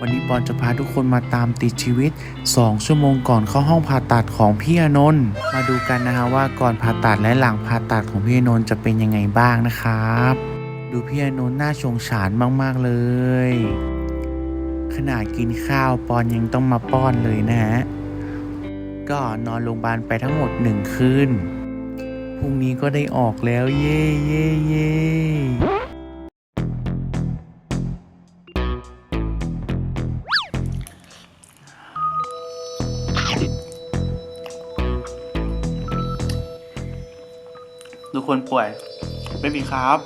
วันนี้ปอนจะพาทุกคนมาตามติดชีวิต 2 ชั่วโมงก่อนเข้าห้องผ่าตัดของพี่อนนท์มาดูกันนะฮะว่าก่อนผ่าตัดและหลังผ่าตัดของพี่อนนท์จะเป็นยังไงบ้างนะครับ ดูพี่อนนท์หน่าสงสารมากๆเลย ขนาดกินข้าวปอนยังต้องมาป้อนเลยนะฮะก็นอนโรงพยาบาลไปทั้งหมดหนึ่งคืนพรุ่งนี้ก็ได้ออกแล้วเย่เย่เย่ คนป่วย ไม่มีครับ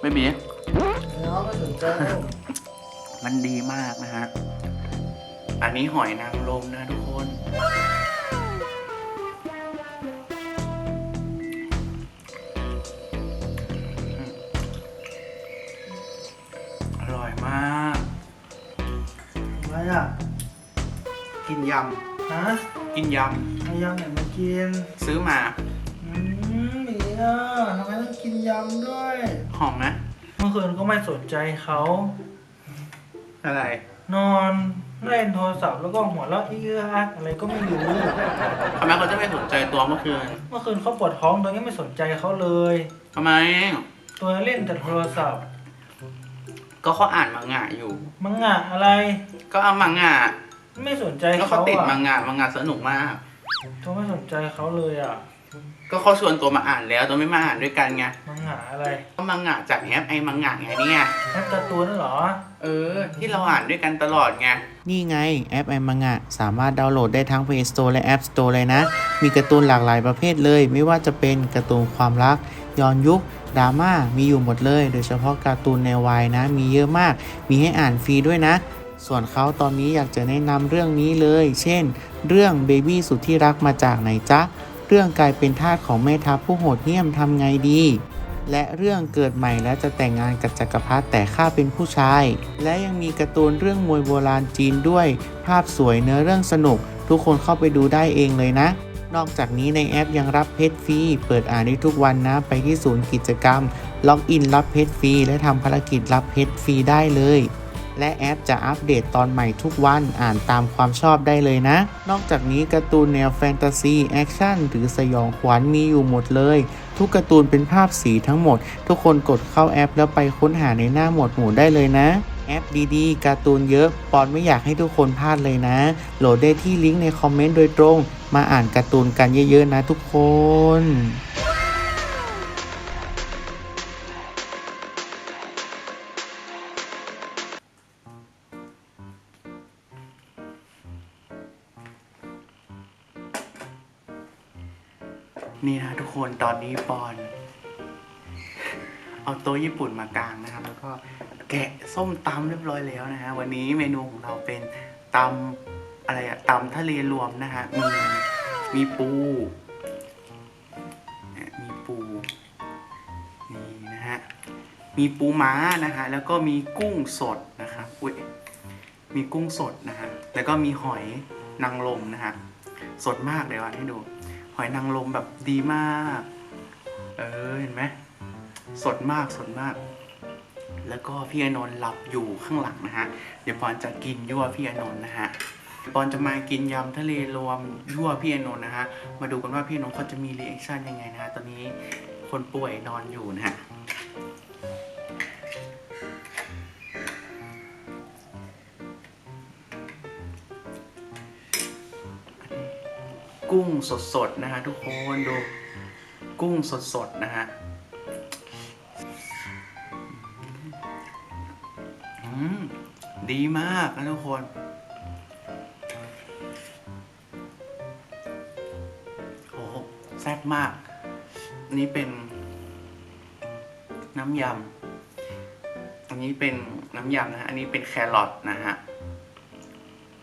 ไม่มี น้องไม่สนใจมันดีมากนะฮะ อันนี้หอยนางรมนะทุกคน อร่อยมาก อะไรอะกินยฮะำกินยเอายำไหนมากินำซื้อมา อืมหมีอะทำไมต้องกินยำด้วย หอมไหมเมื่อคืนก็ไม่สนใจเขา อะไร นอนเล่นโทรศัพท์แล้วก็หัวเราะเอื้ออักอะไรก็ไม่รู้ ทำไมเขาจะไม่สนใจตัวเมื่อคืนเมื่อคืนเขาปวดท้องตัวนี้ไม่สนใจเขาเลย ทำไม ตัวเล่นแต่โทรศัพท์ ก็เขาอ่านมังงะอยู่ มังงะอะไร ก็เอามังงะไม่สนใจก็เขาเขาติดมัอะงงะมังงะสนุกมาก ตัวไม่สนใจเขาเลยอะ ก็เขาชวนตัวมาอ่านแล้วตัวไม่มาอ่านด้วยกันไงมังงะอะไรก็มังงะจากแอปไอ้มังงะไงเนี่ยแอปการ์ตูนเหรอ เออ ที่เราอ่านด้วยกันตลอดไงนี่ไงแอปไอมังงะสามารถดาวน์โหลดได้ทั้ง Play Store และ App Store เลยนะ มีการ์ตูนหลากหลายประเภทเลย ไม่ว่าจะเป็นการ์ตูนความรักย้อนยุคดราม่ามีอยู่หมดเลย โดยเฉพาะการ์ตูนแนววายนะ มีเยอะมาก มีให้อ่านฟรีด้วยนะ ส่วนเขาตอนนี้อยากจะแนะนำเรื่องนี้เลย เช่น เรื่องเบบี้สุดที่รักมาจากไหนจ๊ะ เรื่องกลายเป็นทาสของแม่ทัพผู้โหดเหี้ยมทำไงดี และเรื่องเกิดใหม่แล้วจะแต่งงานกับจักรพรรดิแต่ข้าเป็นผู้ชาย และยังมีการ์ตูนเรื่องมวยโบราณจีนด้วย ภาพสวยเนื้อเรื่องสนุก ทุกคนเข้าไปดูได้เองเลยนะ นอกจากนี้ในแอปยังรับเพจฟรีเปิดอ่านได้ทุกวันนะ ไปที่ศูนย์กิจกรรม ล็อกอินรับเพจฟรีและทำภารกิจรับเพจฟรีได้เลย และแอปจะอัปเดตตอนใหม่ทุกวันอ่านตามความชอบได้เลยนะ นอกจากนี้การ์ตูนแนวแฟนตาซีแอคชั่นหรือสยองขวัญมีอยู่หมดเลย ทุกการ์ตูนเป็นภาพสีทั้งหมด ทุกคนกดเข้าแอป แล้วไปค้นหาในหน้าหมวดหมู่ได้เลยนะ แอปดีๆการ์ตูนเยอะปอนไม่อยากให้ทุกคนพลาดเลยนะ โหลดได้ที่ลิงก์ในคอมเมนต์โดยตรง มาอ่านการ์ตูนกันเยอะๆนะทุกคน คนตอนนี้ปอน เอาโต๊ะญี่ปุ่นมากลางนะครับ แล้วก็แกะส้มตำเรียบร้อยแล้วนะฮะวันนี้เมนูของเราเป็นตำอะไรอะตำทะเลรวมนะฮะมีมีปูมีปูนี่นะฮะมีปูม้านะฮะแล้วก็มีกุ้งสดนะครับอุ้ยมีกุ้งสดนะฮะแล้วก็มีหอยนางรมนะฮะสดมากเดี๋ยวอ่านให้ดู หอยนางรมแบบดีมาก เออเห็นไหมสดมากสดมาก แล้วก็พี่อนนท์หลับอยู่ข้างหลังนะฮะ เดี๋ยวปอนจะกินยั่วพี่อนนท์นะฮะปอนจะมากินยำทะเลรวมยั่วพี่อนนท์นะฮะ มาดูกันว่าพี่อนนท์เขาจะมีรีแอคชั่นยังไงนะฮะ ตอนนี้คนป่วยนอนอยู่นะฮะ กุ้งสดๆนะฮะทุกคนดู กุ้งสดๆนะฮะอืมดีมากนะทุกคน โอ้แซ่บมาก อันนี้เป็น น้ำยำ อันนี้เป็นน้ำยำนะฮะ อันนี้เป็นแครอทนะฮะ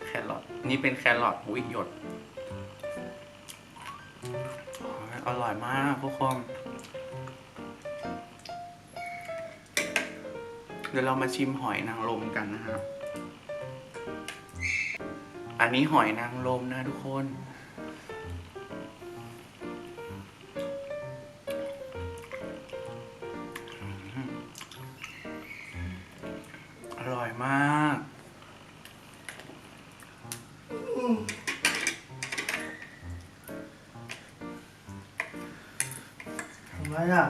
แครอท อันนี้เป็นแครอทอุ้ยหยด อร่อยมากทุกคน เดี๋ยวเรามาชิมหอยนางรมกันนะครับ อันนี้หอยนางรมนะทุกคน อร่อยมาก อะ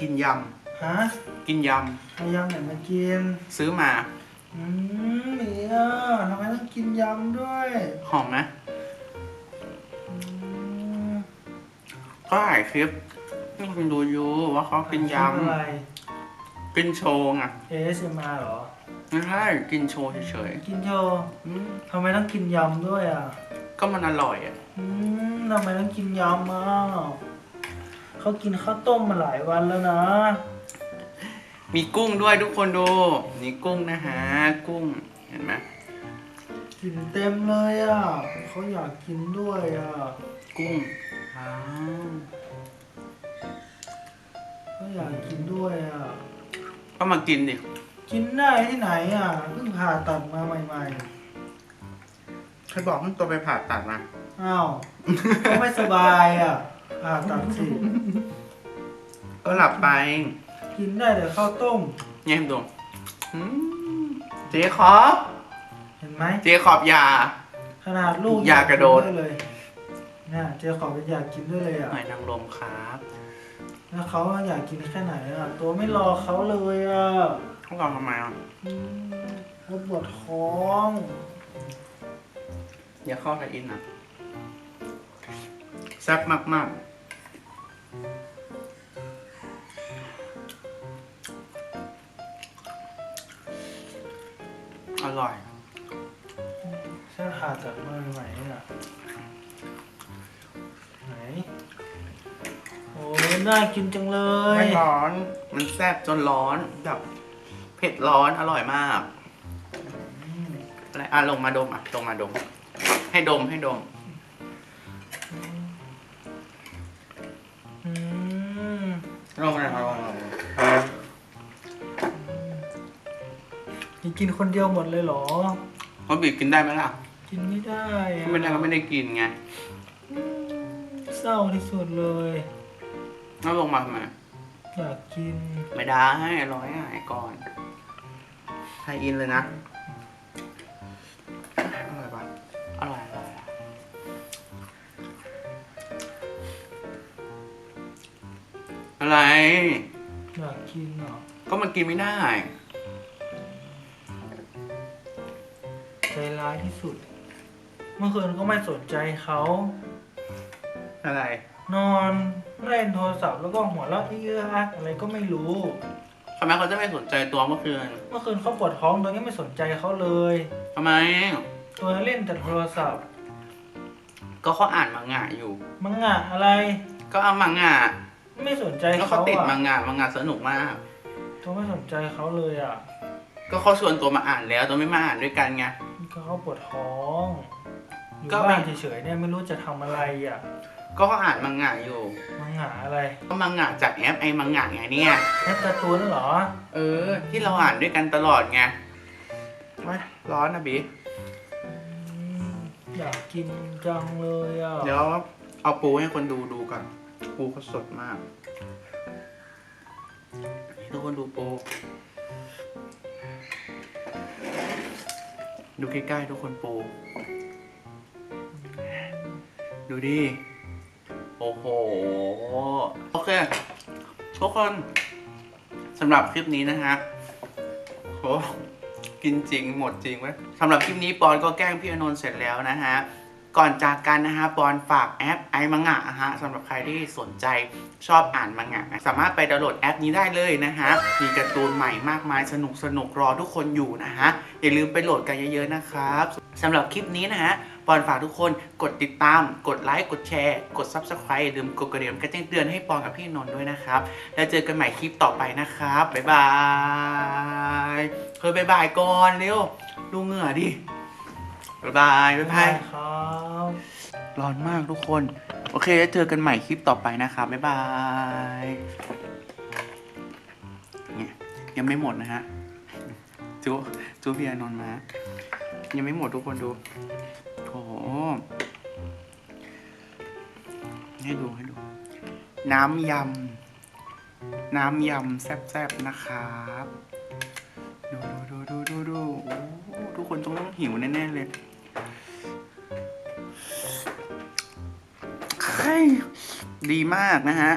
กินยฮะำ กินยเอายำไหนมากินำ ซื้อมา อืมหมีอะทำไมต้องกินยำด้วยหอมไหมอืมก็ถ่ายคลิปให้คุณดูอยู่ว่าเขากินยอะไรำ กินโชว์ไง ASMR เหรอ ไม่ใช่กินโชว์เฉยกินโชว์ๆอืมทำไมต้องกินยำด้วยอะ ก็มันอร่อยอะ อืมทำไมต้องกินยำอะ เขากินข้าวต้มมาหลายวันแล้วนะ มีกุ้งด้วยทุกคนดู นี่กุ้งนะฮะ กุ้ง เห็นไหมกินเต็มเลยอะเขาอยากกินด้วยอะกุ้งว้าวเขาอยากกินด้วยอะก็มากินดิ กินได้ที่ไหนอะเพิ่งผ่าตัดมาใหม่ใครบอกมึงตัวไปผ่าตัดมาๆอ้าวก็ไม่สบายอะผ่าตัดสิ ก็หลับไปกินได้แต่ข้าวต้มเงียบดูอืมเจ๊คอบเห็นไหมเจ๊ขอบยา ขนาดลูกอย่ากระโดดนวยเลยเนี่ยเจ๊ขอเป็นอยากกินด้วยเลยอะหอยนางรมครับแล้วเขาอยากกินแค่ไหนอะตัวไม่รอเขาเลยอะพวกเราทำไมอะอืมเขาปวดท้องอย่าเข้าไทยอินอะแซ่บมากๆ ร่อยใช่ผ่าตัดมาใหม่ๆอะไหนโอ้ยน่ากินจังเลยไม่ร้อน มันแซ่บจนร้อนแบบเผ็ดร้อนอร่อยมากอืมอะไรอะลงมาดมอะลงมาดม ให้ดมให้ดม อืมลงมาลงมา นี่กินคนเดียวหมดเลยเหรอว่าบีบกินได้ไหมล่ะกินไม่ได้อะไม่ได้ก็ไม่ได้กินไงอืมเศร้าที่สุดเลย แล้วลงมาทำไมอยากกินไม่ได้ร้อยหายก่อนไทยอินเลยนะอร่อยปะอร่อยอร่อยอะไร อยากกินเหรอก็มันกินไม่ได้ ใจร้ายที่สุด เมื่อคืนก็ไม่สนใจเขา อะไร นอนเล่นโทรศัพท์แล้วก็หัวเราะเอื้ออักอะไรก็ไม่รู้ ทำไมเขาจะไม่สนใจตัวเมื่อคืนเมื่อคืนเขาปวดท้องตัวนี้ไม่สนใจเขาเลย ทำไม ตัวเล่นแต่โทรศัพท์ ก็เขาอ่านมังงะอยู่ มังงะอะไร ก็เอามังงะไม่สนใจก็เขาเขาติดอะมังงะมังงะสนุกมาก ตัวไม่สนใจเขาเลยอะ ก็เขาชวนตัวมาอ่านแล้วตัวไม่มาอ่านด้วยกันไง ก็เขาปวดท้องอยู่ก็ไม่บ้านเฉยๆเนี่ยไม่รู้จะทำอะไรอะก็เขาอ่านมังงะอยู่ มังงะอะไรก็มังงะจากแอปไอ้มังงะไงเนี่ย แอปการ์ตูนเหรอเออ ที่เราอ่านด้วยกันตลอดไงว้ายร้อนนะบีอืมอยากกินจังเลยอะเดี๋ยวเอาปูให้คนดูดูก่อนปูเขาสดมากให้ทุกคนดูปู ดูใกล้ๆทุกคนปู ดูดิ โอ้โห โอเค ทุกคนสำหรับคลิปนี้นะฮะโหกินจริงหมดจริงไหมสำหรับคลิปนี้ปอนก็แกล้งพี่อนนท์เสร็จแล้วนะฮะ ก่อนจากกันนะฮะปอนฝากแอปไอมังงะนะฮะสำหรับใครที่สนใจชอบอ่านมังงะสามารถไปดาวน์โหลดแอปนี้ได้เลยนะฮะมีการ์ตูนใหม่มากมายสนุกสนุกรอทุกคนอยู่นะฮะอย่าลืมไปโหลดกันเยอะๆนะครับสำหรับคลิปนี้นะฮะปอนฝากทุกคนกดติดตาม กดไลค์ กดแชร์ กด Subscribe อย่าลืมกดกระดิ่งกระแจ้งเตือนให้ปอนกับพี่นนท์ด้วยนะครับ แล้วเจอกันใหม่คลิปต่อไปนะครับ บ๊ายบายเฮ้ยบ๊ายบายก่อนเร็วดูเหงื่อดิ บ๊ายบาย บ๊ายบายค ร้อนมากทุกคน โอเคแล้วเจอกันใหม่คลิปต่อไปนะครับ บ๊ายบายเนี่ยยังไม่หมดนะฮะจูจูพี่อนนท์มา ยังไม่หมดทุกคนดูโอ้โหให้ดูให้ดู น้ำยำ น้ำยำแซ่บๆนะครับดูดูดูดูดูดูทุกคนต้องต้องหิวแน่ๆเลย ดีมากนะฮะ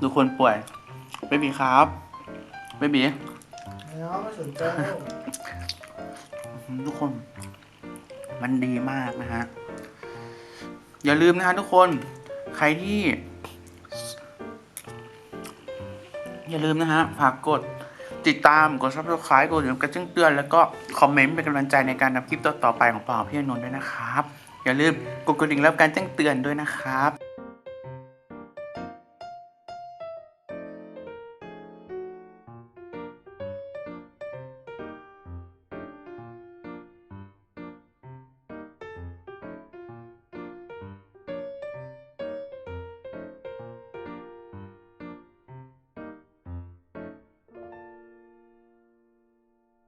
ดูคนป่วยเบบีครับเบบีแล้วไม่สนใจทุกคน มันดีมากนะฮะ อย่าลืมนะฮะทุกคน ใครที่ อย่าลืมนะฮะฝากกด ติดตาม กด subscribe กดกระจิ้งเตือน แล้วก็คอมเมนต์เป็นกำลังใจในการทำคลิปต่อๆไปของป่าพี่อานนท์ด้วยนะครับ อย่าลืมกดกระดิ่งรับการแจ้งเตือนด้วยนะครับ